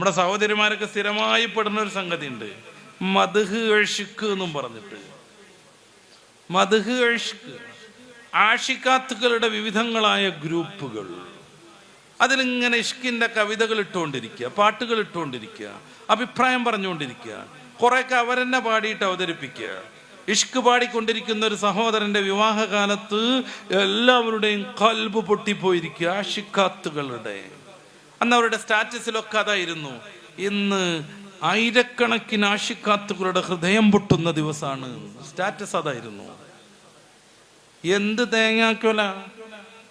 നമ്മുടെ സഹോദരിമാരൊക്കെ സ്ഥിരമായി പെടുന്ന ഒരു സംഗതി ഉണ്ട് മധുഹ് അഴിക്ക് എന്നും പറഞ്ഞിട്ട്. മധുഹ് അഴിക്ക് ആഷിക്കാത്തുകളുടെ വിവിധങ്ങളായ ഗ്രൂപ്പുകൾ. അതിലിങ്ങനെ ഇഷ്കിന്റെ കവിതകൾ ഇട്ടുകൊണ്ടിരിക്കുക പാട്ടുകൾ ഇട്ടുകൊണ്ടിരിക്കുക അഭിപ്രായം പറഞ്ഞുകൊണ്ടിരിക്കുക കുറെയൊക്കെ അവരെന്നെ പാടിയിട്ട് അവതരിപ്പിക്കുക. ഇഷ്ക് പാടിക്കൊണ്ടിരിക്കുന്ന ഒരു സഹോദരന്റെ വിവാഹകാലത്ത് എല്ലാവരുടെയും കൽബ് പൊട്ടിപ്പോയിരിക്കുക ആഷിക്കാത്തുകളുടെ. അന്ന് അവരുടെ സ്റ്റാറ്റസിലൊക്കെ അതായിരുന്നു. ഇന്ന് ആയിരക്കണക്കിന് ആഷിക്കാത്തുകളുടെ ഹൃദയം പൊട്ടുന്ന ദിവസമാണ് സ്റ്റാറ്റസ് അതായിരുന്നു. എന്ത് തേങ്ങാക്കോല?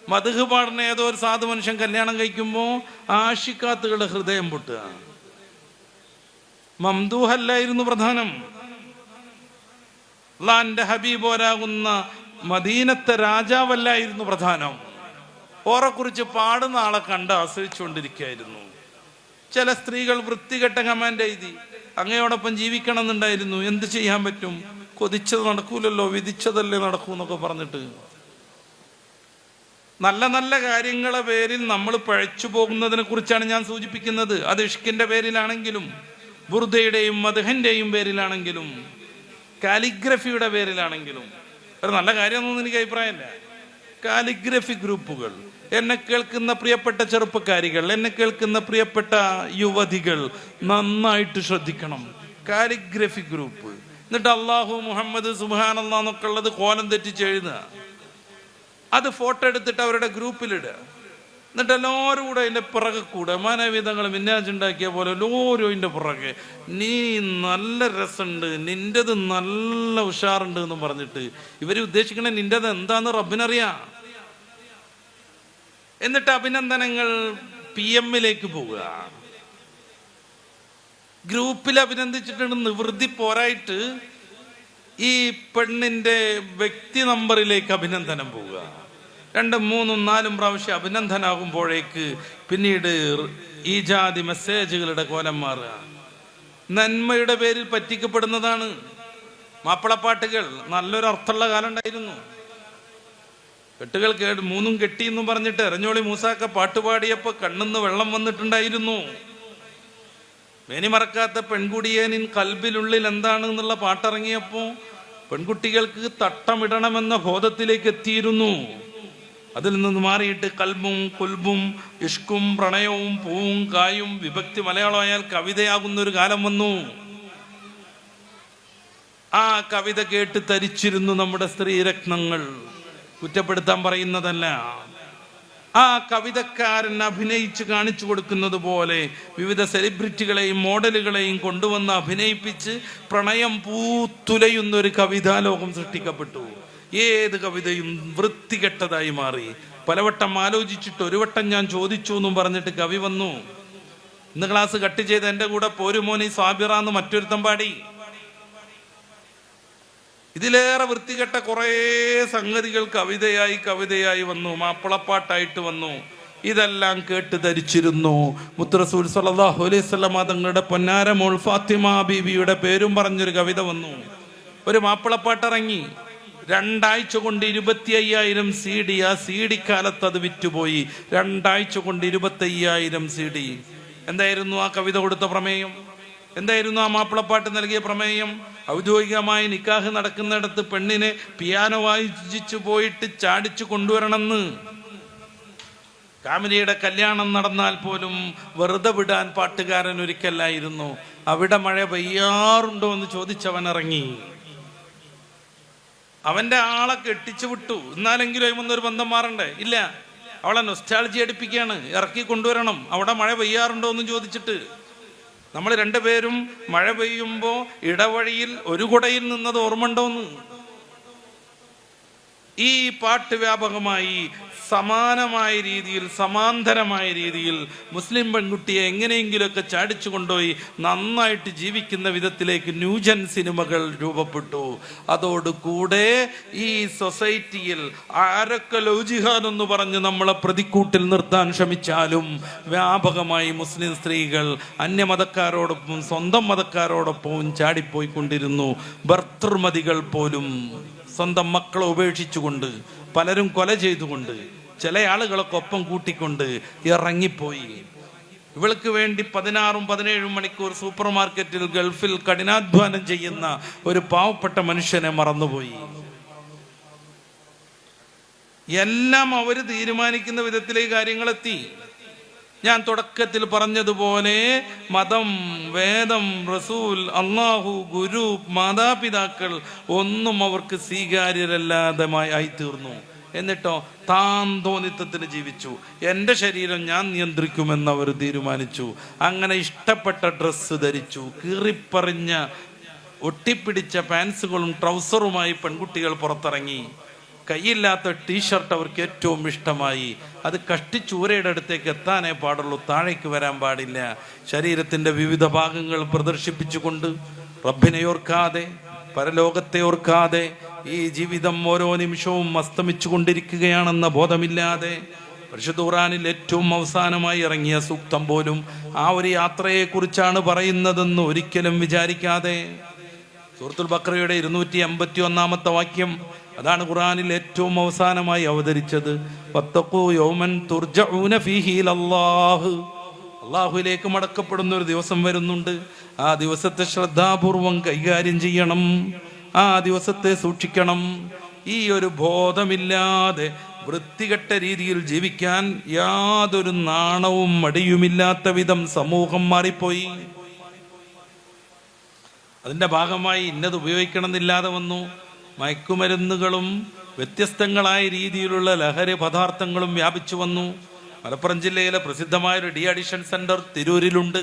മധുഹ് പാടുന്ന ഏതോ ഒരു സാധു മനുഷ്യൻ കല്യാണം കഴിക്കുമ്പോ ആഷിക്കാത്തുകളുടെ ഹൃദയം പൊട്ടുക. മംദൂഹല്ലായിരുന്നു പ്രധാനം. അള്ളാന്റെ ഹബീബോരാകുന്ന മദീനത്തെ രാജാവല്ലായിരുന്നു പ്രധാനം. ഓറെക്കുറിച്ച് പാടുന്ന ആളെ കണ്ട് ആശ്രയിച്ചുകൊണ്ടിരിക്കുകയായിരുന്നു. ചില സ്ത്രീകൾ വൃത്തികെട്ട കമാൻഡ് എഴുതി അങ്ങയോടൊപ്പം ജീവിക്കണം എന്നുണ്ടായിരുന്നു എന്ത് ചെയ്യാൻ പറ്റും? കൊതിച്ചത് നടക്കൂലല്ലോ വിധിച്ചതല്ലേ നടക്കൂ എന്നൊക്കെ പറഞ്ഞിട്ട്. നല്ല നല്ല കാര്യങ്ങളെ പേരിൽ നമ്മൾ പഴച്ചു പോകുന്നതിനെ കുറിച്ചാണ് ഞാൻ സൂചിപ്പിക്കുന്നത്. അത് ഇഷ്കിന്റെ പേരിലാണെങ്കിലും ബുർദയുടെയും മധുഹന്റെയും പേരിലാണെങ്കിലും കാലിഗ്രഫിയുടെ പേരിലാണെങ്കിലും. ഒരു നല്ല കാര്യമൊന്നും എനിക്ക് അഭിപ്രായമില്ല. കാലിഗ്രഫി ഗ്രൂപ്പുകൾ. എന്നെ കേൾക്കുന്ന പ്രിയപ്പെട്ട ചെറുപ്പക്കാരികൾ എന്നെ കേൾക്കുന്ന പ്രിയപ്പെട്ട യുവതികൾ നന്നായിട്ട് ശ്രദ്ധിക്കണം. Calligraphy group. എന്നിട്ട് അള്ളാഹു മുഹമ്മദ് സുബാനല്ല എന്നൊക്കെ ഉള്ളത് കോലം തെറ്റിച്ച് എഴുതുക. അത് ഫോട്ടോ എടുത്തിട്ട് അവരുടെ ഗ്രൂപ്പിലിടുക. എന്നിട്ട് എല്ലാവരും കൂടെ അതിന്റെ പിറകെ കൂടെ മാനവിധങ്ങൾ മിന്നാജുണ്ടാക്കിയ പോലെ എല്ലാവരും അതിന്റെ പുറകെ. നീ നല്ല രസമുണ്ട്. നിന്റെത് നല്ല ഉഷാറുണ്ട് എന്ന് പറഞ്ഞിട്ട് ഇവർ ഉദ്ദേശിക്കണേ നിന്റെത് എന്താന്ന് റബ്ബിനറിയാം. എന്നിട്ട് അഭിനന്ദനങ്ങൾ പി എമ്മിലേക്ക് പോവുക. ഗ്രൂപ്പിൽ അഭിനന്ദിച്ചിട്ടുണ്ട് നിവൃത്തി പോരായിട്ട് ഈ പെണ്ണിന്റെ വ്യക്തി നമ്പറിലേക്ക് അഭിനന്ദനം പോവുക. രണ്ടും മൂന്നും നാലും പ്രാവശ്യം അഭിനന്ദനാകുമ്പോഴേക്ക് പിന്നീട് ഈ ജാതി മെസ്സേജുകളുടെ കോലം മാറുക. നന്മയുടെ പേരിൽ പറ്റിക്കപ്പെടുന്നതാണ് മാപ്പിളപ്പാട്ടുകൾ. നല്ലൊരു അർത്ഥമുള്ള കാലം ഉണ്ടായിരുന്നു. കെട്ടുകൾ കേട്ട് മൂന്നും കെട്ടി എന്നും പറഞ്ഞിട്ട് എറഞ്ഞോളി മൂസാക്ക പാട്ടുപാടിയപ്പോ കണ്ണിന്ന് വെള്ളം വന്നിട്ടുണ്ടായിരുന്നു. മേനി മറക്കാത്ത പെൺകുടിയേനിൻ കൽബിലുള്ളിൽ എന്താണ് എന്നുള്ള പാട്ടിറങ്ങിയപ്പോ പെൺകുട്ടികൾക്ക് തട്ടമിടണമെന്ന ബോധത്തിലേക്ക് എത്തിയിരുന്നു. അതിൽ നിന്ന് മാറിയിട്ട് കൽബും കുൽബും ഇഷ്കും പ്രണയവും പൂവും കായും വിഭക്തി മലയാളമായാൽ കവിതയാകുന്ന ഒരു കാലം വന്നു. ആ കവിത കേട്ട് തരിച്ചിരുന്നു നമ്മുടെ സ്ത്രീരത്നങ്ങൾ. കുറ്റപ്പെടുത്താൻ പറയുന്നതല്ല. ആ കവിതക്കാരൻ അഭിനയിച്ച് കാണിച്ചു കൊടുക്കുന്നത് പോലെ വിവിധ സെലിബ്രിറ്റികളെയും മോഡലുകളെയും കൊണ്ടുവന്ന് അഭിനയിപ്പിച്ച് പ്രണയം പൂത്തുലയുന്ന ഒരു കവിതാലോകം സൃഷ്ടിക്കപ്പെട്ടു. ഏത് കവിതയും വൃത്തികെട്ടതായി മാറി. പലവട്ടം ആലോചിച്ചിട്ട് ഒരു വട്ടം ഞാൻ ചോദിച്ചു എന്നും പറഞ്ഞിട്ട് കവി വന്നു. ഇന്ന് ക്ലാസ് കട്ട് ചെയ്ത് എന്റെ കൂടെ പോരുമോനി സ്വാബിറ എന്ന് മറ്റൊരുത്തം പാടി. ഇതിലേറെ വൃത്തികെട്ട കുറേ സംഗതികൾ കവിതയായി കവിതയായി വന്നു മാപ്പിളപ്പാട്ടായിട്ട് വന്നു. ഇതെല്ലാം കേട്ട് ധരിച്ചിരുന്നു. മുത്തറസൂൽ സല്ലല്ലാഹു അലൈഹി വസല്ലമ തങ്ങളുടെ പൊന്നാര മോൾ ഫാത്തിമ ബീബിയുടെ പേരും പറഞ്ഞൊരു കവിത വന്നു. ഒരു മാപ്പിളപ്പാട്ടിറങ്ങി. രണ്ടാഴ്ച കൊണ്ട് ഇരുപത്തി അയ്യായിരം സി ഡി ആ സി ഡി കാലത്ത് അത് വിറ്റുപോയി. രണ്ടാഴ്ച കൊണ്ട് ഇരുപത്തി അയ്യായിരം സി ഡി. എന്തായിരുന്നു ആ കവിത കൊടുത്ത പ്രമേയം? എന്തായിരുന്നു ആ മാപ്പിളപ്പാട്ട് നൽകിയ പ്രമേയം? ഔദ്യോഗികമായി നിക്കാഹ് നടക്കുന്നിടത്ത് പെണ്ണിനെ പിയാനോ വായിച്ചു പോയിട്ട് ചാടിച്ചു കൊണ്ടുവരണമെന്ന്. കാമിനിയുടെ കല്യാണം നടന്നാൽ പോലും വെറുതെ വിടാൻ പാട്ടുകാരൻ ഒരിക്കലായിരുന്നു. അവിടെ മഴ പെയ്യാറുണ്ടോ എന്ന് ചോദിച്ചവൻ ഇറങ്ങി. അവന്റെ ആളെ കെട്ടിച്ചു വിട്ടു. എന്നാലെങ്കിലും അതിമൊന്നൊരു ബന്ധം മാറണ്ടേ? ഇല്ല. അവളെ നൊസ്റ്റാളജി അടുപ്പിക്കുകയാണ് ഇറക്കി കൊണ്ടുവരണം. അവിടെ മഴ പെയ്യാറുണ്ടോ എന്ന് ചോദിച്ചിട്ട്. നമ്മൾ രണ്ടുപേരും മഴ പെയ്യുമ്പോൾ ഇടവഴിയിൽ ഒരു കുടയിൽ നിന്നത് ഓർമ്മണ്ടോന്ന് ഈ പാട്ട് വ്യാപകമായി സമാനമായ രീതിയിൽ സമാന്തരമായ രീതിയിൽ മുസ്ലിം പെൺകുട്ടിയെ എങ്ങനെയെങ്കിലുമൊക്കെ ചാടിച്ചു കൊണ്ടുപോയി നന്നായിട്ട് ജീവിക്കുന്ന വിധത്തിലേക്ക് ന്യൂജൻ സിനിമകൾ രൂപപ്പെട്ടു. അതോടുകൂടെ ഈ സൊസൈറ്റിയിൽ ആരൊക്കെ ലൗജിഹാൻ എന്ന് പറഞ്ഞ് നമ്മളെ പ്രതിക്കൂട്ടിൽ നിർത്താൻ ശ്രമിച്ചാലും വ്യാപകമായി മുസ്ലിം സ്ത്രീകൾ അന്യമതക്കാരോടൊപ്പം സ്വന്തം മതക്കാരോടൊപ്പവും ചാടിപ്പോയിക്കൊണ്ടിരുന്നു. ഭർത്തൃമതികൾ പോലും സ്വന്തം മക്കളെ ഉപേക്ഷിച്ചുകൊണ്ട് പലരും കൊല ചെയ്തുകൊണ്ട് ചില ആളുകളൊക്കെ ഒപ്പം കൂട്ടിക്കൊണ്ട് ഇറങ്ങിപ്പോയി. ഇവൾക്ക് വേണ്ടി പതിനാറും പതിനേഴും മണിക്കൂർ സൂപ്പർ മാർക്കറ്റിൽ ഗൾഫിൽ കഠിനാധ്വാനം ചെയ്യുന്ന ഒരു പാവപ്പെട്ട മനുഷ്യനെ മറന്നുപോയി. എല്ലാം അവർ തീരുമാനിക്കുന്ന വിധത്തിലേ കാര്യങ്ങളെത്തി. ഞാൻ തുടക്കത്തിൽ പറഞ്ഞതുപോലെ മതം വേദം റസൂൽ അള്ളാഹു ഗുരു മാതാപിതാക്കൾ ഒന്നും അവർക്ക് സ്വീകാര്യരല്ലാതെ ആയി തീർന്നു എന്നിട്ടോ താൻ ജീവിച്ചു. എന്റെ ശരീരം ഞാൻ നിയന്ത്രിക്കുമെന്ന് അവർ തീരുമാനിച്ചു. അങ്ങനെ ഇഷ്ടപ്പെട്ട ഡ്രസ്സ് ധരിച്ചു. കീറിപ്പറിഞ്ഞ ഒട്ടിപ്പിടിച്ച പാൻസുകളും ട്രൗസറുമായി പെൺകുട്ടികൾ പുറത്തിറങ്ങി. കൈയില്ലാത്ത ടീഷർട്ട് അവർക്ക് ഏറ്റവും ഇഷ്ടമായി. അത് കഷ്ടിച്ചൂരയുടെ അടുത്തേക്ക് എത്താനേ പാടുള്ളൂ. താഴേക്ക് വരാൻ പാടില്ല. ശരീരത്തിന്റെ വിവിധ ഭാഗങ്ങൾ പ്രദർശിപ്പിച്ചുകൊണ്ട് റബ്ബിനെ ഓർക്കാതെ പരലോകത്തെ ഓർക്കാതെ ഈ ജീവിതം ഓരോ നിമിഷവും അസ്തമിച്ചു കൊണ്ടിരിക്കുകയാണെന്ന ബോധമില്ലാതെ പരിശുദ്ധ ഖുറാനിൽ ഏറ്റവും അവസാനമായി ഇറങ്ങിയ സൂക്തം പോലും ആ ഒരു യാത്രയെക്കുറിച്ചാണ് പറയുന്നതെന്ന് ഒരിക്കലും വിചാരിക്കാതെ സൂറത്തുൽ ബക്രയുടെ ഇരുന്നൂറ്റി അമ്പത്തി ഒന്നാമത്തെ വാക്യം അതാണ് ഖുറാനിൽ ഏറ്റവും അവസാനമായി അവതരിച്ചത്. അള്ളാഹുലേക്ക് മടക്കപ്പെടുന്ന ഒരു ദിവസം വരുന്നുണ്ട്. ആ ദിവസത്തെ ശ്രദ്ധാപൂർവം കൈകാര്യം ചെയ്യണം. ആ ദിവസത്തെ സൂക്ഷിക്കണം. ഈ ഒരു ബോധമില്ലാതെ വൃത്തികെട്ട രീതിയിൽ ജീവിക്കാൻ യാതൊരു നാണവും മടിയുമില്ലാത്ത വിധം സമൂഹം മാറിപ്പോയി. അതിന്റെ ഭാഗമായി ഇന്നത് ഉപയോഗിക്കണമെന്നില്ലാതെ വന്നു. മയക്കുമരുന്നുകളും വ്യത്യസ്തങ്ങളായ രീതിയിലുള്ള ലഹരി പദാർത്ഥങ്ങളും വ്യാപിച്ചു വന്നു. മലപ്പുറം ജില്ലയിലെ പ്രസിദ്ധമായ ഒരു ഡി അഡിഷൻ സെന്റർ തിരൂരിലുണ്ട്.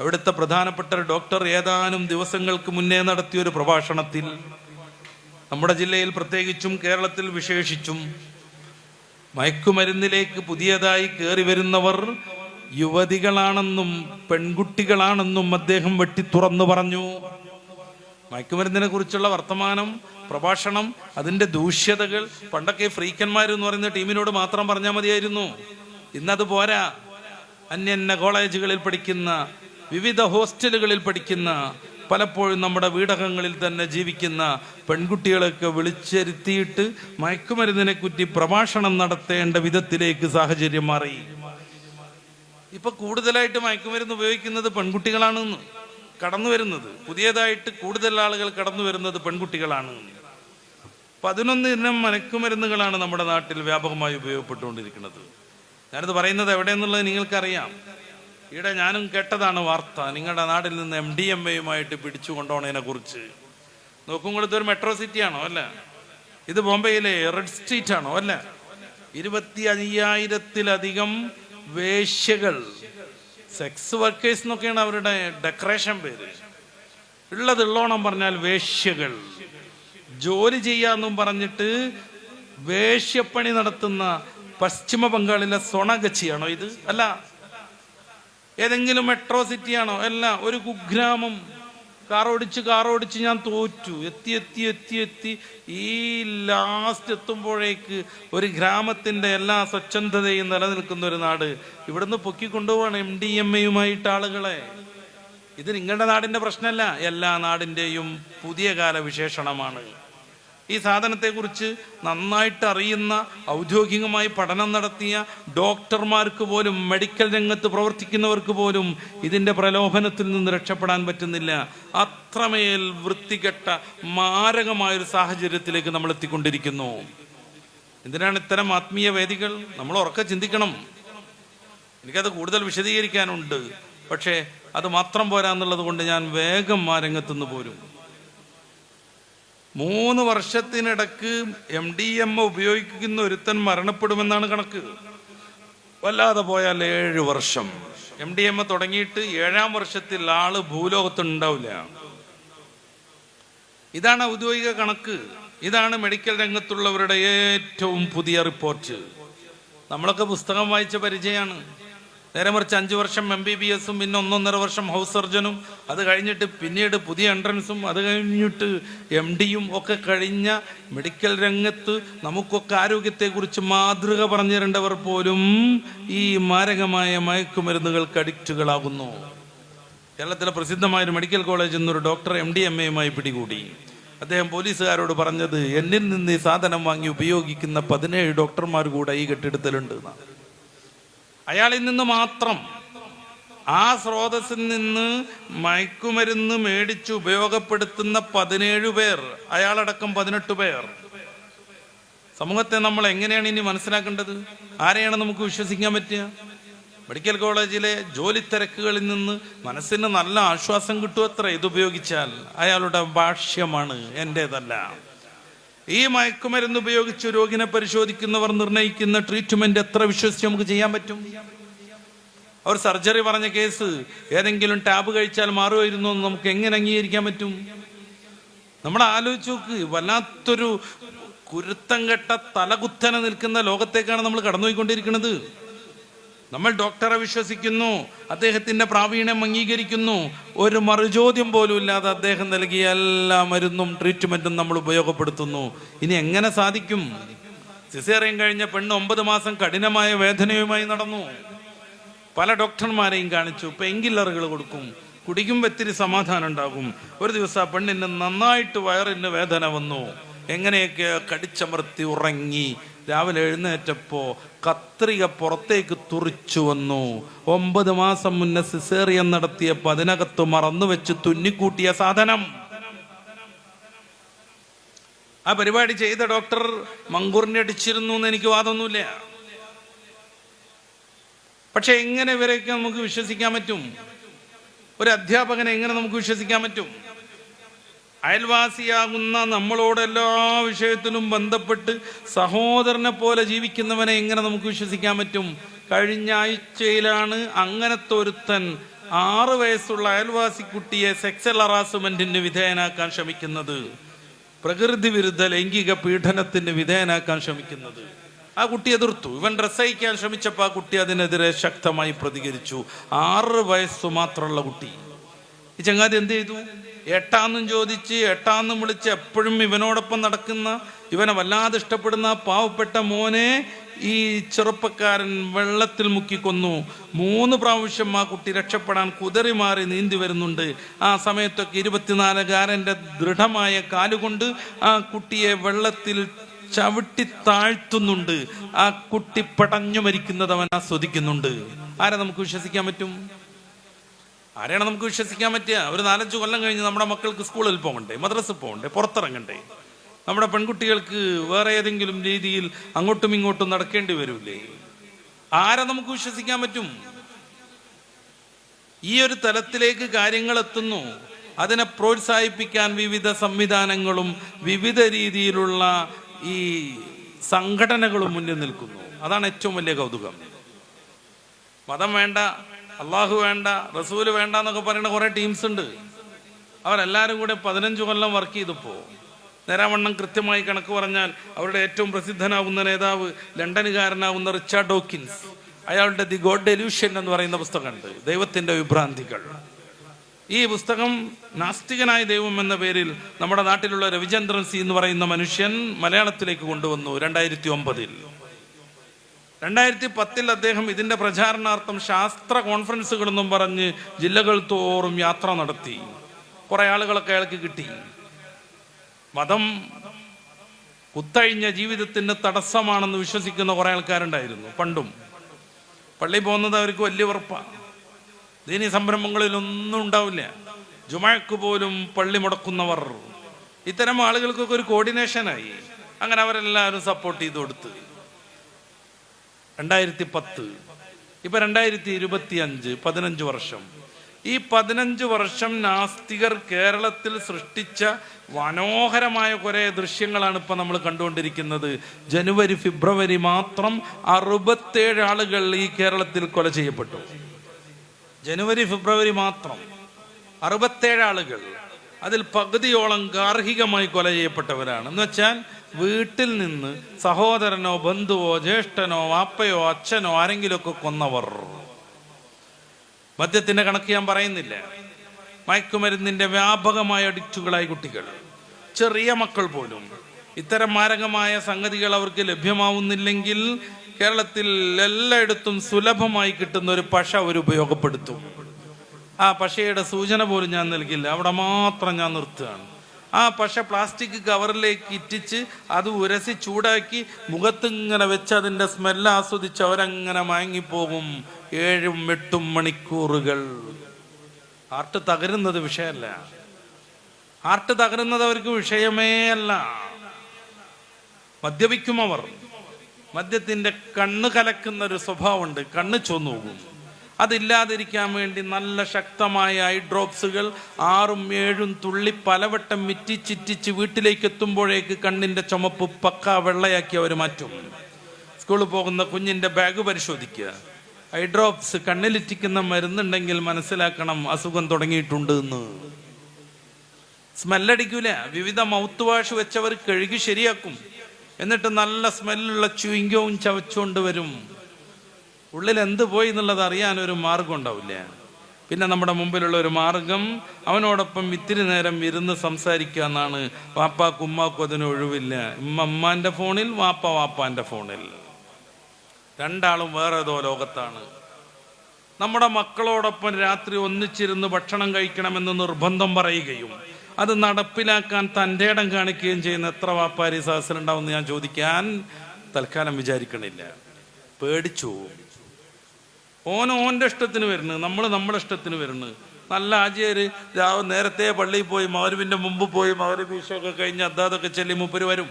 അവിടുത്തെ പ്രധാനപ്പെട്ട ഒരു ഡോക്ടർ ഏതാനും ദിവസങ്ങൾക്ക് മുന്നേ നടത്തിയ ഒരു പ്രഭാഷണത്തിൽ നമ്മുടെ ജില്ലയിൽ പ്രത്യേകിച്ചും കേരളത്തിൽ വിശേഷിച്ചും മയക്കുമരുന്നിലേക്ക് പുതിയതായി കയറി വരുന്നവർ യുവതികളാണെന്നും പെൺകുട്ടികളാണെന്നും അദ്ദേഹം വെട്ടി തുറന്നു പറഞ്ഞു. മയക്കുമരുന്നിനെ കുറിച്ചുള്ള വർത്തമാനം പ്രഭാഷണം അതിന്റെ ദൂഷ്യതകൾ പണ്ടൊക്കെ ഫ്രീക്കന്മാർ എന്ന് പറയുന്ന ടീമിനോട് മാത്രം പറഞ്ഞാൽ മതിയായിരുന്നു. ഇന്നത് പോരാ. അന്യന്ന കോളേജുകളിൽ പഠിക്കുന്ന വിവിധ ഹോസ്റ്റലുകളിൽ പഠിക്കുന്ന പലപ്പോഴും നമ്മുടെ വീടകങ്ങളിൽ തന്നെ ജീവിക്കുന്ന പെൺകുട്ടികളെയൊക്കെ വിളിച്ചിരുത്തിയിട്ട് മയക്കുമരുന്നിനെ കുറ്റി പ്രഭാഷണം നടത്തേണ്ട വിധത്തിലേക്ക് സാഹചര്യം മാറി. ഇപ്പൊ കൂടുതലായിട്ട് മയക്കുമരുന്ന് ഉപയോഗിക്കുന്നത് പെൺകുട്ടികളാണ് കടന്നു വരുന്നത്. പുതിയതായിട്ട് കൂടുതൽ ആളുകൾ കടന്നു വരുന്നത് പെൺകുട്ടികളാണ്. പതിനൊന്ന് ഇനം മയക്കുമരുന്നുകളാണ് നമ്മുടെ നാട്ടിൽ വ്യാപകമായി ഉപയോഗപ്പെട്ടുകൊണ്ടിരിക്കുന്നത്. ഞാനിത് പറയുന്നത് എവിടെയെന്നുള്ളത് നിങ്ങൾക്കറിയാം. ഇവിടെ ഞാനും കേട്ടതാണ് വാർത്ത. നിങ്ങളുടെ നാട്ടിൽ നിന്ന് എം ഡി എം എയുമായിട്ട് പിടിച്ചു കൊണ്ടുപോണതിനെ കുറിച്ച് നോക്കും കൂടെ ഒരു മെട്രോ സിറ്റി ആണോ അല്ല? ഇത് ബോംബെയിലെ റെഡ് സ്ട്രീറ്റ് ആണോ അല്ല? ഇരുപത്തി അയ്യായിരത്തിലധികം വേശ്യകൾ. സെക്സ് വർക്കേഴ്സ് എന്നൊക്കെയാണ് അവരുടെ ഡെക്കറേഷൻ പേര്. ഉള്ളത് ഉള്ളോണം പറഞ്ഞാൽ വേശ്യകൾ. ജോലി ചെയ്യാന്നും പറഞ്ഞിട്ട് വേശ്യപ്പണി നടത്തുന്ന പശ്ചിമ ബംഗാളിലെ സൊണഗച്ചിയാണോ ഇത്? അല്ല. ഏതെങ്കിലും മെട്രോ സിറ്റിയാണോ അല്ല ഒരു കുഗ്രാമം കാറോടിച്ച് കാറോടിച്ച് ഞാൻ തോറ്റു. എത്തി എത്തി എത്തി എത്തി. ഈ ലാസ്റ്റ് എത്തുമ്പോഴേക്ക് ഒരു ഗ്രാമത്തിന്റെ എല്ലാ സ്വച്ഛന്തതയും നിലനിൽക്കുന്ന ഒരു നാട്. ഇവിടുന്ന് പൊക്കിക്കൊണ്ടുപോകണം എം ഡി എം എയുമായിട്ട് ആളുകളെ. ഇത് നിങ്ങളുടെ നാടിന്റെ പ്രശ്നമല്ല എല്ലാ നാടിന്റെയും പുതിയ കാല വിശേഷണമാണ് ഈ സാധനത്തെക്കുറിച്ച് നന്നായിട്ട് അറിയുന്ന ഔദ്യോഗികമായി പഠനം നടത്തിയ ഡോക്ടർമാർക്ക് പോലും മെഡിക്കൽ രംഗത്ത് പ്രവർത്തിക്കുന്നവർക്ക് പോലും ഇതിന്റെ പ്രലോഭനത്തിൽ നിന്ന് രക്ഷപ്പെടാൻ പറ്റുന്നില്ല. അത്രമേൽ വൃത്തികെട്ട മാരകമായൊരു സാഹചര്യത്തിലേക്ക് നമ്മൾ എത്തിക്കൊണ്ടിരിക്കുന്നു. എന്തിനാണ് ഇത്തരം ആത്മീയ വേദികൾ? നമ്മൾ ഉറക്കെ ചിന്തിക്കണം. എനിക്കത് കൂടുതൽ വിശദീകരിക്കാനുണ്ട്. പക്ഷേ അത് മാത്രം പോരാന്നുള്ളത് കൊണ്ട് ഞാൻ വേഗം ആ രംഗത്തുനിന്ന് പോരും. മൂന്ന് വർഷത്തിനിടക്ക് എം ഡി എം ഉപയോഗിക്കുന്ന ഒരുത്തൻ മരണപ്പെടുമെന്നാണ് കണക്ക്. വല്ലാതെ പോയാൽ ഏഴ് വർഷം. എം ഡി എം തുടങ്ങിയിട്ട് ഏഴാം വർഷത്തിൽ ആൾ ഭൂലോകത്തുണ്ടാവില്ല. ഇതാണ് ഔദ്യോഗിക കണക്ക്. ഇതാണ് മെഡിക്കൽ രംഗത്തുള്ളവരുടെ ഏറ്റവും പുതിയ റിപ്പോർട്ട്. നമ്മളൊക്കെ പുസ്തകം വായിച്ച പരിചയമാണ്. നേരെ മറിച്ച് അഞ്ച് വർഷം എം ബി ബി എസും പിന്നെ ഒന്നൊന്നര വർഷം ഹൗസ് സർജനും അത് കഴിഞ്ഞിട്ട് പിന്നീട് പുതിയ എൻട്രൻസും അത് കഴിഞ്ഞിട്ട് എം ഡിയും ഒക്കെ കഴിഞ്ഞ മെഡിക്കൽ രംഗത്ത് നമുക്കൊക്കെ ആരോഗ്യത്തെക്കുറിച്ച് മാതൃക പറഞ്ഞു തരേണ്ടവർ പോലും ഈ മാരകമായ മയക്കുമരുന്നുകൾക്ക് അഡിക്റ്റുകളാകുന്നു. കേരളത്തിലെ പ്രസിദ്ധമായ ഒരു മെഡിക്കൽ കോളേജിൽ നിന്നൊരു ഡോക്ടർ എം ഡി എം എയുമായി പിടികൂടി. അദ്ദേഹം പോലീസുകാരോട് പറഞ്ഞത് എന്നിൽ നിന്ന് ഈ സാധനം വാങ്ങി ഉപയോഗിക്കുന്ന പതിനേഴ് ഡോക്ടർമാർ കൂടെ ഈ കെട്ടിടത്തിലുണ്ട്. എന്നാണ്. അയാളിൽ നിന്ന് മാത്രം ആ സ്രോതസ്സിൽ നിന്ന് മയക്കുമരുന്ന് മേടിച്ച് ഉപയോഗപ്പെടുത്തുന്ന പതിനേഴ് പേർ അയാളടക്കം പതിനെട്ട് പേർ. സമൂഹത്തെ നമ്മൾ എങ്ങനെയാണ് ഇനി മനസ്സിലാക്കേണ്ടത്? ആരെയാണ് നമുക്ക് വിശ്വസിക്കാൻ പറ്റുക? മെഡിക്കൽ കോളേജിലെ ജോലി തിരക്കുകളിൽ നിന്ന് മനസ്സിന് നല്ല ആശ്വാസം കിട്ടുമത്ര. ഇതുപയോഗിച്ചാൽ അയാളുടെ ഭാഷ്യമാണ് എന്റേതല്ല ഈ മയക്കുമരുന്ന് ഉപയോഗിച്ച് രോഗിനെ പരിശോധിക്കുന്നവർ നിർണയിക്കുന്ന ട്രീറ്റ്മെന്റ് എത്ര വിശ്വസിച്ച് നമുക്ക് ചെയ്യാൻ പറ്റും? അവർ സർജറി പറഞ്ഞ കേസ് ഏതെങ്കിലും ടാബ് കഴിച്ചാൽ മാറുമായിരുന്നു എന്ന് നമുക്ക് എങ്ങനെ അംഗീകരിക്കാൻ പറ്റും? നമ്മൾ ആലോചിച്ച് നോക്ക് വല്ലാത്തൊരു കുരുത്തം കെട്ട തലകുത്തനെ നിൽക്കുന്ന ലോകത്തേക്കാണ് നമ്മൾ കടന്നുപോയിക്കൊണ്ടിരിക്കുന്നത്. നമ്മൾ ഡോക്ടറെ വിശ്വസിക്കുന്നു അദ്ദേഹത്തിന്റെ പ്രാവീണ്യം അംഗീകരിക്കുന്നു. ഒരു മറുചോദ്യം പോലും ഇല്ലാതെ അദ്ദേഹം നൽകിയ എല്ലാ മരുന്നും ട്രീറ്റ്മെന്റും നമ്മൾ ഉപയോഗപ്പെടുത്തുന്നു. ഇനി എങ്ങനെ സാധിക്കും? സിസേറിയൻ കഴിഞ്ഞ പെണ്ണ് ഒമ്പത് മാസം കഠിനമായ വേദനയുമായി നടന്നു. പല ഡോക്ടർമാരെയും കാണിച്ചു പെയിൻ കില്ലറുകൾ കൊടുക്കും. കുടിക്കുമ്പോൾ ഇത്തിരി സമാധാനം ഉണ്ടാകും. ഒരു ദിവസം ആ പെണ്ണിന് നന്നായിട്ട് വയറിന് വേദന വന്നു. എങ്ങനെയൊക്കെ കടിച്ചമർത്തി ഉറങ്ങി രാവിലെ എഴുന്നേറ്റപ്പോ കത്രിക പുറത്തേക്ക് തുറിച്ചു വന്നു. ഒമ്പത് മാസം മുന്നേ സിസേറിയൻ നടത്തിയപ്പോൾ അതിനകത്ത് മറന്നു വെച്ച് തുന്നിക്കൂട്ടിയ സാധനം. ആ പരിപാടി ചെയ്ത ഡോക്ടർ മങ്കൂറിനെ അടിച്ചിരുന്നു എന്ന് എനിക്ക് വാദമൊന്നുമില്ല. പക്ഷെ എങ്ങനെ ഇവരെയൊക്കെ നമുക്ക് വിശ്വസിക്കാൻ പറ്റും? ഒരു അധ്യാപകനെ എങ്ങനെ നമുക്ക് വിശ്വസിക്കാൻ പറ്റും? അയൽവാസിയാകുന്ന നമ്മളോട് എല്ലാ വിഷയത്തിലും ബന്ധപ്പെട്ട് സഹോദരനെ പോലെ ജീവിക്കുന്നവനെ എങ്ങനെ നമുക്ക് വിശ്വസിക്കാൻ പറ്റും? കഴിഞ്ഞ ആഴ്ചയിലാണ് അങ്ങനത്തെ ഒരുത്തൻ ആറ് വയസ്സുള്ള അയൽവാസി കുട്ടിയെ സെക്സൽ ഹറാസ്മെന്റിന് വിധേയനാക്കാൻ ശ്രമിക്കുന്നത്. പ്രകൃതി വിരുദ്ധ ലൈംഗിക പീഡനത്തിന് വിധേയനാക്കാൻ ശ്രമിക്കുന്നത്. ആ കുട്ടി എതിർത്തു. ഇവൻ ഡ്രസ് അയക്കാൻ ശ്രമിച്ചപ്പോൾ ആ കുട്ടി അതിനെതിരെ ശക്തമായി പ്രതികരിച്ചു. ആറ് വയസ്സു മാത്രമുള്ള കുട്ടി. ഈ ചങ്ങാതി എന്ത് ചെയ്തു? എട്ടാന്നും ചോദിച്ച് എട്ടാന്നും വിളിച്ച് എപ്പോഴും ഇവനോടൊപ്പം നടക്കുന്ന ഇവനെ വല്ലാതെ ഇഷ്ടപ്പെടുന്ന പാവപ്പെട്ട മോനെ ഈ ചെറുപ്പക്കാരൻ വെള്ളത്തിൽ മുക്കിക്കൊന്നു മൂന്ന് പ്രാവശ്യം ആ കുട്ടി രക്ഷപ്പെടാൻ കുതറി മാറി നീന്തി വരുന്നുണ്ട്. ആ സമയത്തൊക്കെ ഇരുപത്തിനാലുകാരന്റെ ദൃഢമായ കാലുകൊണ്ട് ആ കുട്ടിയെ വെള്ളത്തിൽ ചവിട്ടി താഴ്ത്തുന്നുണ്ട്. ആ കുട്ടി പടഞ്ഞു മരിക്കുന്നത് അവൻ ആസ്വദിക്കുന്നുണ്ട് ആരെ നമുക്ക് വിശ്വസിക്കാൻ പറ്റും? ആരെയാണ് നമുക്ക് വിശ്വസിക്കാൻ പറ്റുക ഒരു നാലഞ്ച് കൊല്ലം കഴിഞ്ഞ് നമ്മുടെ മക്കൾക്ക് സ്കൂളിൽ പോകണ്ടേ മദ്രസ് പോകണ്ടേ പുറത്തിറങ്ങണ്ടേ? നമ്മുടെ പെൺകുട്ടികൾക്ക് വേറെ ഏതെങ്കിലും രീതിയിൽ അങ്ങോട്ടും ഇങ്ങോട്ടും നടക്കേണ്ടി വരൂലേ? ആരെ നമുക്ക് വിശ്വസിക്കാൻ പറ്റും? ഈ ഒരു തലത്തിലേക്ക് കാര്യങ്ങൾ എത്തുന്നു. അതിനെ പ്രോത്സാഹിപ്പിക്കാൻ വിവിധ സംവിധാനങ്ങളും വിവിധ രീതിയിലുള്ള ഈ സംഘടനകളും മുന്നിൽ നിൽക്കുന്നു. അതാണ് ഏറ്റവും വലിയ കൗതുകം. മതം വേണ്ട അള്ളാഹു വേണ്ട റസൂൽ വേണ്ട എന്നൊക്കെ പറയുന്ന കുറെ ടീംസ് ഉണ്ട്. അവരെല്ലാരും കൂടെ പതിനഞ്ച് കൊല്ലം വർക്ക് ചെയ്തപ്പോ നേരാവണ്ണം കൃത്യമായി കണക്ക് പറഞ്ഞാൽ അവരുടെ ഏറ്റവും പ്രസിദ്ധനാവുന്ന നേതാവ് ലണ്ടനുകാരനാവുന്ന റിച്ചാർഡ് ഡോക്കിൻസ്. അയാളുടെ ദി ഗോഡ് ഡെലൂഷൻ എന്ന് പറയുന്ന പുസ്തകമുണ്ട്. ദൈവത്തിന്റെ വിഭ്രാന്തികൾ ഈ പുസ്തകം നാസ്തികനായ ദൈവം എന്ന പേരിൽ നമ്മുടെ നാട്ടിലുള്ള രവിചന്ദ്രൻ സി എന്ന് പറയുന്ന മനുഷ്യൻ മലയാളത്തിലേക്ക് കൊണ്ടുവന്നു രണ്ടായിരത്തി ഒമ്പതിൽ. രണ്ടായിരത്തി പത്തിൽ അദ്ദേഹം ഇതിന്റെ പ്രചാരണാർത്ഥം ശാസ്ത്ര കോൺഫറൻസുകളെന്നും പറഞ്ഞ് ജില്ലകൾ തോറും യാത്ര നടത്തി. കുറേ ആളുകളൊക്കെ അയാൾക്ക് കിട്ടി. മതം കുത്തഴിഞ്ഞ ജീവിതത്തിന് തടസ്സമാണെന്ന് വിശ്വസിക്കുന്ന കുറെ ആൾക്കാരുണ്ടായിരുന്നു പണ്ടും. പള്ളി പോകുന്നത് അവർക്ക് വലിയ ഉറപ്പാണ് ദീനി സംരംഭങ്ങളിലൊന്നും ഉണ്ടാവില്ല. ജുമഴക്ക് പോലും പള്ളി മുടക്കുന്നവർ. ഇത്തരം ആളുകൾക്കൊക്കെ ഒരു കോർഡിനേഷനായി അങ്ങനെ അവരെല്ലാവരും സപ്പോർട്ട് ചെയ്ത് കൊടുത്ത്. രണ്ടായിരത്തി പത്ത് ഇപ്പൊ രണ്ടായിരത്തി ഇരുപത്തി അഞ്ച് പതിനഞ്ച് വർഷം. ഈ പതിനഞ്ച് വർഷം നാസ്തികർ കേരളത്തിൽ സൃഷ്ടിച്ച മനോഹരമായ കുറെ ദൃശ്യങ്ങളാണ് ഇപ്പൊ നമ്മൾ കണ്ടുകൊണ്ടിരിക്കുന്നത്. ജനുവരി ഫെബ്രുവരി മാത്രം അറുപത്തേഴ് ആളുകൾ ഈ കേരളത്തിൽ കൊല ചെയ്യപ്പെട്ടു. ജനുവരി ഫെബ്രുവരി മാത്രം അറുപത്തേഴ് ആളുകൾ അതിൽ പകുതിയോളം ഗാർഹികമായി കൊല ചെയ്യപ്പെട്ടവരാണ്. എന്ന് വെച്ചാൽ വീട്ടിൽ നിന്ന് സഹോദരനോ ബന്ധുവോ ജ്യേഷ്ഠനോ വാപ്പയോ അച്ഛനോ ആരെങ്കിലുമൊക്കെ കൊന്നവർ. മദ്യത്തിന്റെ കണക്ക് ഞാൻ പറയുന്നില്ല. മയക്കുമരുന്നിന്റെ വ്യാപകമായ അഡിക്റ്റുകളായി കുട്ടികൾ. ചെറിയ മക്കൾ പോലും. ഇത്തരം മാരകമായ സംഗതികൾ അവർക്ക് ലഭ്യമാവുന്നില്ലെങ്കിൽ കേരളത്തിൽ എല്ലായിടത്തും സുലഭമായി കിട്ടുന്ന ഒരു പശ അവർ ഉപയോഗപ്പെടുത്തും. ആ പശയുടെ സൂചന പോലും ഞാൻ നൽകില്ല. അവിടെ മാത്രം ഞാൻ നിർത്തുകയാണ്. ആ പശ പ്ലാസ്റ്റിക് കവറിലേക്ക് ഇറ്റിച്ച് അത് ഉരസി ചൂടാക്കി മുഖത്തിങ്ങനെ വെച്ച് അതിന്റെ സ്മെല്ല് ആസ്വദിച്ച് അവരങ്ങനെ മയങ്ങിപ്പോകും. ഏഴും എട്ടും മണിക്കൂറുകൾ. ആർട്ട് തകരുന്നത് വിഷയമല്ല. ആർട്ട് തകരുന്നത് അവർക്ക് വിഷയമേ അല്ല. മദ്യപിക്കും അവർ. മദ്യത്തിന്റെ കണ്ണ് കലക്കുന്ന ഒരു സ്വഭാവമുണ്ട്. കണ്ണ് ചൊന്നുപോകും അതില്ലാതിരിക്കാൻ വേണ്ടി നല്ല ശക്തമായ ഐ ഡ്രോപ്സുകൾ ആറും ഏഴും തുള്ളി പലവട്ടം മിറ്റിച്ചിറ്റിച്ച് വീട്ടിലേക്ക് എത്തുമ്പോഴേക്ക് കണ്ണിന്റെ ചുമപ്പ് പക്ക വെള്ളയാക്കി അവർ മാറ്റും. സ്കൂളിൽ പോകുന്ന കുഞ്ഞിന്റെ ബാഗ് പരിശോധിക്കുക. ഐ ഡ്രോപ്സ് കണ്ണിലിറ്റിക്കുന്ന മരുന്നുണ്ടെങ്കിൽ മനസ്സിലാക്കണം അസുഖം തുടങ്ങിയിട്ടുണ്ട് എന്ന്. സ്മെല്ലടിക്കൂല വിവിധ മൗത്ത് വാഷ് വെച്ചവർ കഴുകി ശരിയാക്കും. എന്നിട്ട് നല്ല സ്മെല്ലുള്ള ചുയിങ്കവും ചവച്ചുകൊണ്ട് വരും. ഉള്ളിൽ എന്ത് പോയി എന്നുള്ളത് അറിയാൻ ഒരു മാർഗം ഉണ്ടാവില്ല. പിന്നെ നമ്മുടെ മുമ്പിലുള്ള ഒരു മാർഗം അവനോടൊപ്പം ഇത്തിരി നേരം ഇരുന്ന് സംസാരിക്കുക എന്നാണ്. വാപ്പാക്കും ഉമ്മാക്കും അതിന് ഒഴിവില്ല. അമ്മാന്റെ ഫോണിൽ വാപ്പ വാപ്പാന്റെ ഫോണിൽ. രണ്ടാളും വേറെ ഏതോ ലോകത്താണ്. നമ്മുടെ മക്കളോടൊപ്പം രാത്രി ഒന്നിച്ചിരുന്ന് ഭക്ഷണം കഴിക്കണമെന്ന് നിർബന്ധം പറയുകയും അത് നടപ്പിലാക്കാൻ തന്റെ ഇടം കാണിക്കുകയും ചെയ്യുന്ന എത്ര വാപ്പാരി സഹസിലുണ്ടാവും ഞാൻ ചോദിക്കാൻ തൽക്കാലം വിചാരിക്കണില്ല. പേടിച്ചു. ഓൻ ഓന്റെ ഇഷ്ടത്തിന് വരുന്നു നമ്മൾ നമ്മുടെ ഇഷ്ടത്തിന് വരുന്നു നല്ല ആചാര് രാവ് നേരത്തെ പള്ളിയിൽ പോയി മകരുവിന്റെ മുമ്പ് പോയി മൗരവീഷമൊക്കെ കഴിഞ്ഞ് അതാതൊക്കെ ചെല്ലി മൂപ്പര് വരും.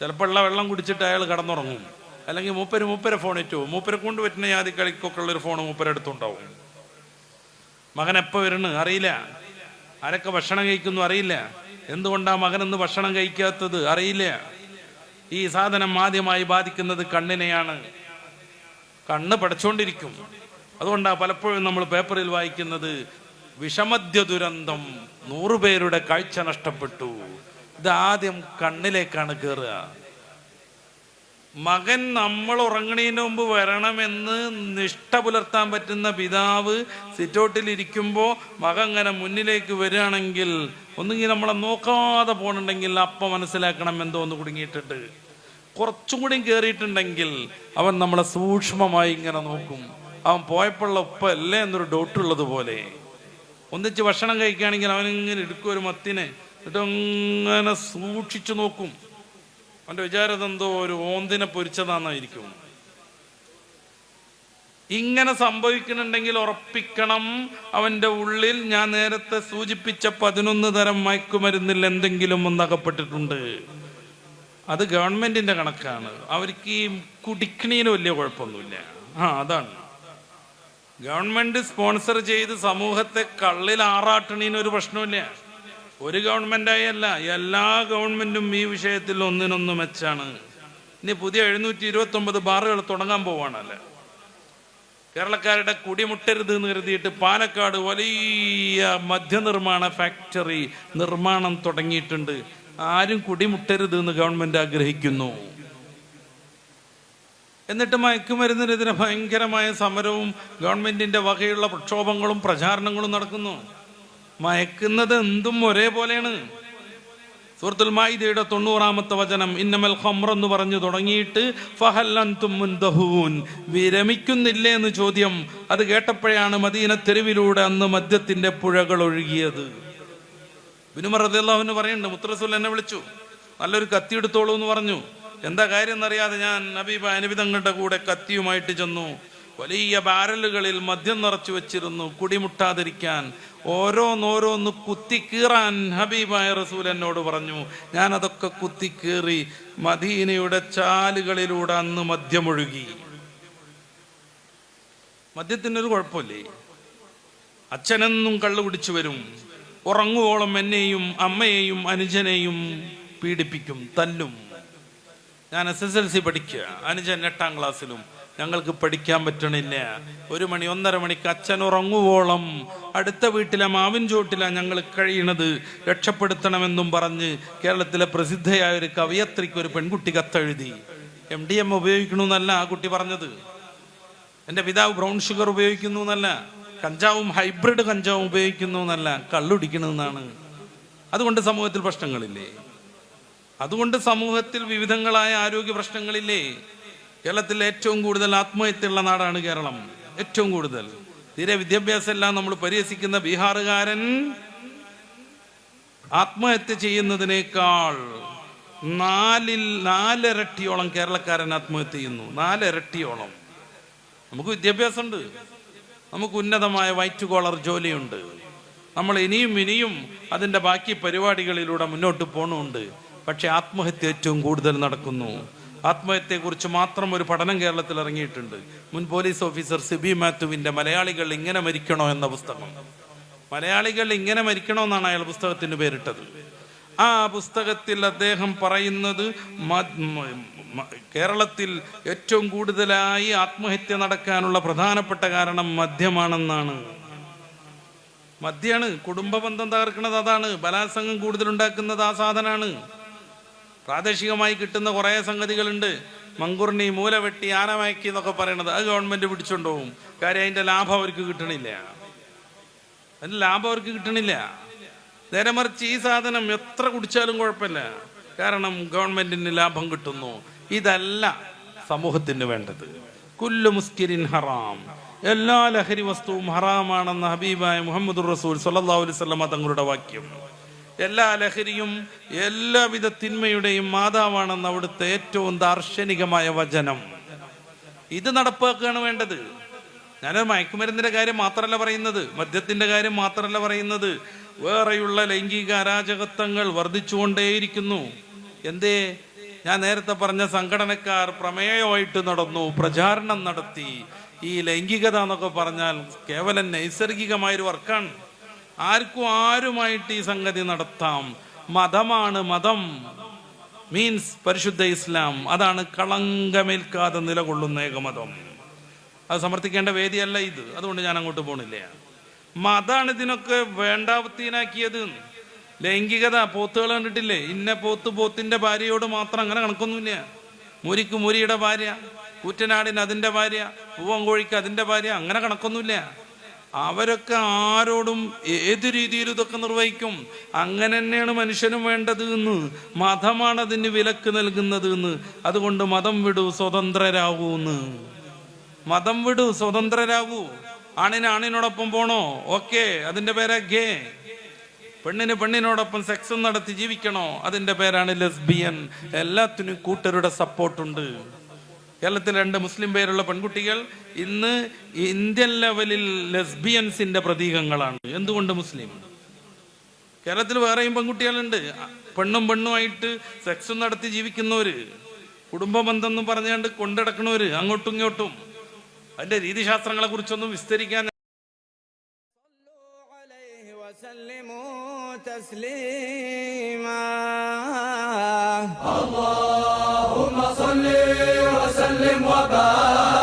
ചിലപ്പോൾ ഉള്ള വെള്ളം കുടിച്ചിട്ട് അയാൾ കടന്നുറങ്ങും. അല്ലെങ്കിൽ മൂപ്പര് മൂപ്പരെ ഫോൺ ഇറ്റു മൂപ്പരെ കൊണ്ട് പറ്റുന്ന ജാതി കളിക്കൊക്കെ ഉള്ളൊരു ഫോൺ മൂപ്പരെ അടുത്തുണ്ടാവും. മകൻ എപ്പോൾ വരുന്നു? അറിയില്ല. ആരൊക്കെ ഭക്ഷണം കഴിക്കുന്നു അറിയില്ല. എന്തുകൊണ്ടാ മകൻ ഇന്ന് ഭക്ഷണം കഴിക്കാത്തത്? അറിയില്ല. ഈ സാധനം ആദ്യമായി ബാധിക്കുന്നത് കണ്ണിനെയാണ്. കണ്ണ് പടച്ചുകൊണ്ടിരിക്കും അതുകൊണ്ടാണ് പലപ്പോഴും നമ്മൾ പേപ്പറിൽ വായിക്കുന്നത് വിഷമദ്യ ദുരന്തം നൂറുപേരുടെ കാഴ്ച നഷ്ടപ്പെട്ടു. ഇത് ആദ്യം കണ്ണിലേക്കാണ് കയറുക മകൻ നമ്മൾ ഉറങ്ങണതിന് മുമ്പ് വരണമെന്ന് നിഷ്ഠ പുലർത്താൻ പറ്റുന്ന പിതാവ് സിറ്റൗട്ടിൽ ഇരിക്കുമ്പോൾ മകൻ അങ്ങനെ മുന്നിലേക്ക് വരികയാണെങ്കിൽ ഒന്നുകിൽ നമ്മളെ നോക്കാതെ പോകണുണ്ടെങ്കിൽ അപ്പം മനസ്സിലാക്കണം എന്തോ ഒന്ന് കുടുങ്ങിയിട്ടുണ്ട്. കുറച്ചും കൂടി കയറിയിട്ടുണ്ടെങ്കിൽ അവൻ നമ്മളെ സൂക്ഷ്മമായി ഇങ്ങനെ നോക്കും. അവൻ പോയപ്പോഴുള്ള ഉപ്പ അല്ലേ എന്നൊരു ഡൗട്ട് ഉള്ളത് പോലെ ഒന്നിച്ച് ഭക്ഷണം കഴിക്കുകയാണെങ്കിൽ അവനിങ്ങനെ എടുക്കും ഒരു മത്തിനെ. എന്നിട്ട് അങ്ങനെ സൂക്ഷിച്ചു നോക്കും. അവന്റെ വിചാരം എന്തോ ഒരു ഓന്തിനെ പൊരിച്ചതാന്നായിരിക്കും. ഇങ്ങനെ സംഭവിക്കുന്നുണ്ടെങ്കിൽ ഉറപ്പിക്കണം. അവന്റെ ഉള്ളിൽ ഞാൻ നേരത്തെ സൂചിപ്പിച്ച പതിനൊന്ന് തരം മയക്കുമരുന്നിൽ എന്തെങ്കിലും ഒന്നകപ്പെട്ടിട്ടുണ്ട്. അത് ഗവൺമെന്റിന്റെ കണക്കാണ്. അവർക്ക് ഈ കുടിക്കണീന് വലിയ കുഴപ്പമൊന്നുമില്ല. ആ അതാണ്. ഗവൺമെന്റ് സ്പോൺസർ ചെയ്ത് സമൂഹത്തെ കള്ളിൽ ആറാട്ടണീന് ഒരു പ്രശ്നമില്ല ഒരു ഗവൺമെന്റായി അല്ല എല്ലാ ഗവൺമെന്റും ഈ വിഷയത്തിൽ ഒന്നിനൊന്ന് മെച്ചാണ്. ഇനി പുതിയ എഴുന്നൂറ്റി ഇരുപത്തി ഒമ്പത് ബാറുകൾ തുടങ്ങാൻ പോവാണല്ലേ. കേരളക്കാരുടെ കുടിമുട്ടരുത് എന്ന് കരുതിയിട്ട് പാലക്കാട് വലിയ മദ്യനിർമ്മാണ ഫാക്ടറി നിർമ്മാണം തുടങ്ങിയിട്ടുണ്ട്. ആരും കുടിമുട്ടരുത് എന്ന് ഗവൺമെന്റ് ആഗ്രഹിക്കുന്നു. എന്നിട്ട് മയക്കുമരുന്നിനെതിരെ ഭയങ്കരമായ സമരവും ഗവൺമെന്റിന്റെ വകയുള്ള പ്രക്ഷോഭങ്ങളും പ്രചാരണങ്ങളും നടക്കുന്നു. മയക്കുന്നത് എന്തും ഒരേപോലെയാണ്. സുഹൃത്തുൽ മായിദയുടെ തൊണ്ണൂറാമത്തെ വചനം ഇന്നമൽ ഖംർ എന്ന് പറഞ്ഞു തുടങ്ങിയിട്ട് ഫഹൽ അൻതും വിരമിക്കുന്നില്ലേ എന്ന് ചോദ്യം. അത് കേട്ടപ്പോഴാണ് മദീന തെരുവിലൂടെ അന്ന് മദ്യത്തിന്റെ പുഴകൾ ഒഴുകിയത്. ബിനുമർ റദിയല്ലാഹുവിന് പറയുന്നുണ്ട് മുത്തറസൂൽ എന്നെ വിളിച്ചു. നല്ലൊരു കത്തി എടുത്തോളൂ എന്ന് പറഞ്ഞു. എന്താ കാര്യം എന്നറിയാതെ ഞാൻ നബീബ അനുവിധങ്ങളുടെ കൂടെ കത്തിയുമായിട്ട് ചെന്നു. വലിയ ബാരലുകളിൽ മദ്യം നിറച്ചു വെച്ചിരുന്നു കുടിമുട്ടാതിരിക്കാൻ. ഓരോന്നോരോന്ന് കുത്തിക്കീറാൻ ഹബീബായ റസൂൽ എന്നോട് പറഞ്ഞു. ഞാൻ അതൊക്കെ കുത്തിക്കീറി മദീനയുടെ ചാലുകളിലൂടെ അന്ന് മദ്യമൊഴുകി. മദ്യത്തിനൊരു കുഴപ്പമില്ലേ? അച്ഛനെന്നും കള്ളു കുടിച്ചു വരും. ഉറങ്ങുവോളം എന്നെയും അമ്മയെയും അനുജനെയും പീഡിപ്പിക്കും തല്ലും. ഞാൻ എസ് എസ് എൽ സി പഠിക്കുക. അനുജൻ എട്ടാം ക്ലാസ്സിലും. ഞങ്ങൾക്ക് പഠിക്കാൻ പറ്റണില്ല. ഒരു മണി ഒന്നര മണിക്ക് അച്ഛൻ ഉറങ്ങുവോളം അടുത്ത വീട്ടിലെ മാവിൻ ചോട്ടിലാണ് ഞങ്ങൾ കഴിയണത്. രക്ഷപ്പെടുത്തണമെന്നും പറഞ്ഞ് കേരളത്തിലെ പ്രസിദ്ധയായ ഒരു കവിയത്രിക്ക് ഒരു പെൺകുട്ടി കത്തെഴുതി. എം ഡി എം ഉപയോഗിക്കണമെന്നല്ല ആ കുട്ടി പറഞ്ഞത്. എന്റെ പിതാവ് ബ്രൗൺ ഷുഗർ ഉപയോഗിക്കുന്നു എന്നല്ല കഞ്ചാവും ഹൈബ്രിഡ് കഞ്ചാവും ഉപയോഗിക്കുന്നു എന്നല്ല കള്ളുടിക്കണമെന്നാണ് അതുകൊണ്ട് സമൂഹത്തിൽ പ്രശ്നങ്ങളില്ലേ? അതുകൊണ്ട് സമൂഹത്തിൽ വിവിധങ്ങളായ ആരോഗ്യ പ്രശ്നങ്ങളില്ലേ? കേരളത്തിൽ ഏറ്റവും കൂടുതൽ ആത്മഹത്യയുള്ള നാടാണ് കേരളം. ഏറ്റവും കൂടുതൽ. തീരെ വിദ്യാഭ്യാസം എല്ലാം നമ്മൾ പരിഹസിക്കുന്ന ബീഹാറുകാരൻ ആത്മഹത്യ ചെയ്യുന്നതിനേക്കാൾ നാലിൽ നാലിരട്ടിയോളം കേരളക്കാരൻ ആത്മഹത്യ ചെയ്യുന്നു. നാലിരട്ടിയോളം. നമുക്ക് വിദ്യാഭ്യാസമുണ്ട്. നമുക്ക് ഉന്നതമായ വൈറ്റ് കോളർ ജോലിയുണ്ട്. നമ്മൾ ഇനിയും ഇനിയും അതിന്റെ ബാക്കി പരിപാടികളിലൂടെ മുന്നോട്ട് പോകണമുണ്ട് പക്ഷേ ആത്മഹത്യ ഏറ്റവും കൂടുതൽ നടക്കുന്നു. ആത്മഹത്യയെക്കുറിച്ച് മാത്രം ഒരു പഠനം കേരളത്തിൽ ഇറങ്ങിയിട്ടുണ്ട്. മുൻ പോലീസ് ഓഫീസർ സിബി മാത്യുവിന്റെ മലയാളികൾ ഇങ്ങനെ മരിക്കണോ എന്ന പുസ്തകം. മലയാളികൾ ഇങ്ങനെ മരിക്കണോ എന്നാണ് അയാൾ പുസ്തകത്തിന് പേരിട്ടത്. ആ പുസ്തകത്തിൽ അദ്ദേഹം പറയുന്നത് കേരളത്തിൽ ഏറ്റവും കൂടുതലായി ആത്മഹത്യ നടക്കാനുള്ള പ്രധാനപ്പെട്ട കാരണം മദ്യമാണെന്നാണ്. മദ്യാണ് കുടുംബ ബന്ധം തകർക്കുന്നത് അതാണ് ബലാത്സംഗം കൂടുതലുണ്ടാക്കുന്നത് ആ സാധനമാണ് പ്രാദേശികമായി കിട്ടുന്ന കുറേ സംഗതികളുണ്ട്. മങ്കുർണി മൂല വെട്ടി ആന മയക്കി എന്നൊക്കെ പറയണത് അത് ഗവൺമെന്റ് പിടിച്ചുകൊണ്ടുപോകും കാര്യം അതിന്റെ ലാഭം അവർക്ക് കിട്ടണില്ല. അതിന്റെ ലാഭം അവർക്ക് കിട്ടണില്ല. നേരെ മറിച്ച് ഈ സാധനം എത്ര കുടിച്ചാലും കുഴപ്പമില്ല. കാരണം ഗവൺമെന്റിന് ലാഭം കിട്ടുന്നു. ഇതല്ല സമൂഹത്തിന് വേണ്ടത്. കുല്ലു മുസ്കിരിൻ ഹറാം. എല്ലാ ലഹരി വസ്തുവും ഹറാമാണെന്ന ഹബീബായ മുഹമ്മദ് റസൂൽ വസല്ലമ തങ്ങളുടെ വാക്യം. എല്ലാ ലഹരിയും എല്ലാവിധ തിന്മയുടെയും മാതാവാണെന്ന് അവിടുത്തെ ഏറ്റവും ദാർശനികമായ വചനം. ഇത് നടപ്പാക്കുകയാണ് വേണ്ടത്. ഞാൻ മയക്കുമരുന്നിന്റെ കാര്യം മാത്രമല്ല പറയുന്നത് മദ്യത്തിന്റെ കാര്യം മാത്രമല്ല പറയുന്നത്. വേറെയുള്ള ലൈംഗിക അരാജകത്വങ്ങൾ വർദ്ധിച്ചുകൊണ്ടേയിരിക്കുന്നു. എന്തേ? ഞാൻ നേരത്തെ പറഞ്ഞ സംഘടനക്കാർ പ്രമേയമായിട്ട് നടന്നു പ്രചാരണം നടത്തി. ഈ ലൈംഗികത എന്നൊക്കെ പറഞ്ഞാൽ കേവലം നൈസർഗികമായൊരു വർക്കാണ്. ആർക്കും ആരുമായിട്ട് ഈ സംഗതി നടത്താം. മതമാണ് മതം. മീൻസ് പരിശുദ്ധ ഇസ്ലാം. അതാണ് കളങ്കമേൽക്കാതെ നിലകൊള്ളുന്ന ഏകമതം അത് സമർത്ഥിക്കേണ്ട വേദിയല്ല ഇത്. അതുകൊണ്ട് ഞാൻ അങ്ങോട്ട് പോണില്ല. മതാണ് ഇതിനൊക്കെ വേണ്ടാവത്തീനാക്കിയത്. ലൈംഗികത പോത്തുകൾ കണ്ടിട്ടില്ലേ? ഇന്ന പോത്ത് പോത്തിന്റെ ഭാര്യയോട് മാത്രം അങ്ങനെ കണക്കൊന്നുമില്ല. മുരിക്ക് മുരിയുടെ ഭാര്യ കൂറ്റനാടിന് അതിന്റെ ഭാര്യ പൂവങ്കോഴിക്ക് അതിന്റെ ഭാര്യ അങ്ങനെ കണക്കൊന്നുമില്ല. അവരൊക്കെ ആരോടും ഏത് രീതിയിലും ഇതൊക്കെ നിർവഹിക്കും? അങ്ങനെ തന്നെയാണ് മനുഷ്യനും വേണ്ടത് എന്ന്. മതമാണ് അതിന് വിലക്ക് നൽകുന്നത് എന്ന്. അതുകൊണ്ട് മതം വിടൂ സ്വതന്ത്രരാകൂ എന്ന്. മതം വിടൂ സ്വതന്ത്രരാകൂ. ആണിന് ആണിനോടൊപ്പം പോണോ? ഓക്കെ. അതിന്റെ പേരാ ഗേ. പെണ്ണിന് പെണ്ണിനോടൊപ്പം സെക്സ് നടത്തി ജീവിക്കണോ? അതിന്റെ പേരാണ് ലെസ്ബിയൻ. എല്ലാത്തിനും കൂട്ടരുടെ സപ്പോർട്ടുണ്ട്. കേരളത്തിൽ രണ്ട് മുസ്ലിം പേരുള്ള പെൺകുട്ടികൾ ഇന്ന് ഇന്ത്യൻ ലെവലിൽ ലെസ്ബിയൻസിന്റെ പ്രതീകങ്ങളാണ്. എന്തുകൊണ്ട് മുസ്ലിം? കേരളത്തിൽ വേറെയും പെൺകുട്ടികളുണ്ട്. പെണ്ണും പെണ്ണുമായിട്ട് സെക്സ് നടത്തി ജീവിക്കുന്നവര് കുടുംബ ബന്ധം പറഞ്ഞുകൊണ്ട് കൊണ്ടിടക്കണവര് അങ്ങോട്ടും ഇങ്ങോട്ടും. അതിന്റെ രീതിശാസ്ത്രങ്ങളെ കുറിച്ചൊന്നും വിസ്തരിക്കാൻ تسليما. اللهم صل وسلم وبارك